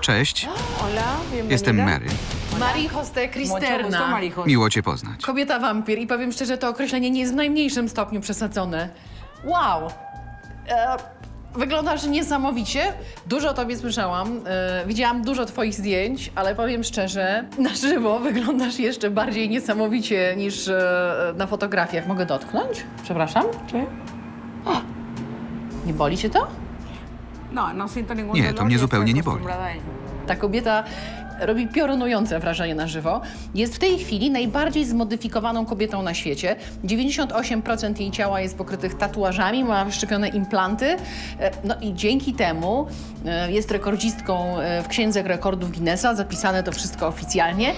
Cześć, Hola, bienvenida. jestem Mary. Marii Hoste Mucho gusto, Cristerna. Marijos. Miło cię poznać. Kobieta wampir i powiem szczerze, to określenie nie jest w najmniejszym stopniu przesadzone. Wow! E, wyglądasz niesamowicie. Dużo o tobie słyszałam. E, widziałam dużo twoich zdjęć, ale powiem szczerze, na żywo wyglądasz jeszcze bardziej niesamowicie niż e, na fotografiach. Mogę dotknąć? Przepraszam. ¿Qué? Nie boli cię to? Nie, to mnie zupełnie nie boli. Ta kobieta robi piorunujące wrażenie na żywo. Jest w tej chwili najbardziej zmodyfikowaną kobietą na świecie. 98% jej ciała jest pokrytych tatuażami, ma wyszczepione implanty. E, No i dzięki temu e, jest rekordzistką e, w Księdze Rekordów Guinnessa. Zapisane to wszystko oficjalnie.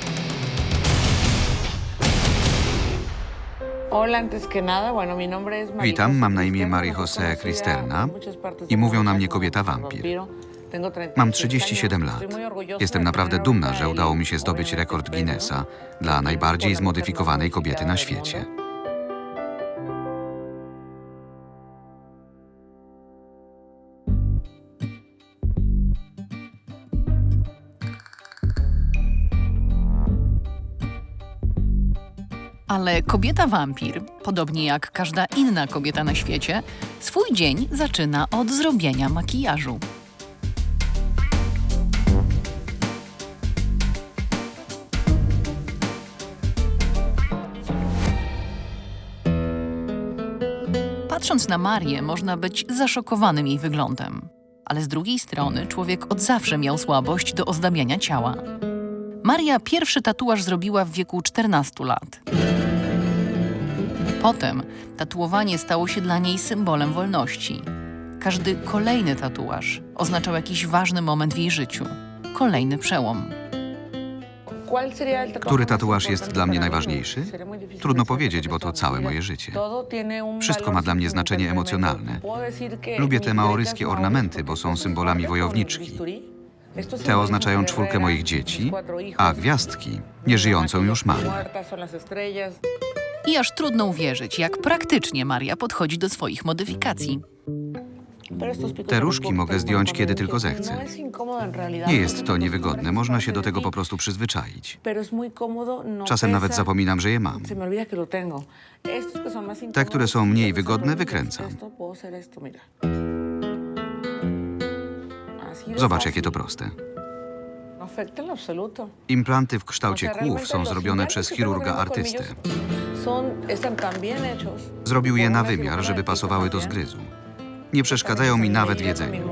Witam, mam na imię José conocida Cristerna i mówią na mnie kobieta wampir. 36 Mam años. 37 lat. Estoy muy orgullosa Jestem naprawdę dumna, że udało mi się zdobyć rekord Guinnessa dla najbardziej zmodyfikowanej kobiety na świecie. Ale kobieta wampir, podobnie jak każda inna kobieta na świecie, swój dzień zaczyna od zrobienia makijażu. Patrząc na Marię, można być zaszokowanym jej wyglądem. Ale z drugiej strony człowiek od zawsze miał słabość do ozdabiania ciała. Maria pierwszy tatuaż zrobiła w wieku 14 lat. Potem tatuowanie stało się dla niej symbolem wolności. Każdy kolejny tatuaż oznaczał jakiś ważny moment w jej życiu, kolejny przełom. ¿Cuál sería el tatuaje Który tatuaż jest dla mnie najważniejszy? Trudno powiedzieć, bo to całe moje życie. Wszystko ma dla mnie znaczenie emocjonalne. Lubię te maoryskie flechas ornamenty, bo są symbolami wojowniczki. Te oznaczają czwórkę moich dzieci, a gwiazdki nieżyjącą już mamę. I aż trudno uwierzyć, jak praktycznie Maria podchodzi do swoich modyfikacji. Te różki mogę zdjąć, kiedy tylko zechcę. Nie jest es to niewygodne, można się do tego po prostu przyzwyczaić. no Czasem nawet zapominam, że je mam. Te, które są mniej wygodne, wykręcam. Zobacz, jakie to proste. No. Implanty w kształcie kłów są zrobione przez chirurga artystę. Zrobił je na wymiar, żeby pasowały do zgryzu. Nie przeszkadzają mi nawet w jedzeniu.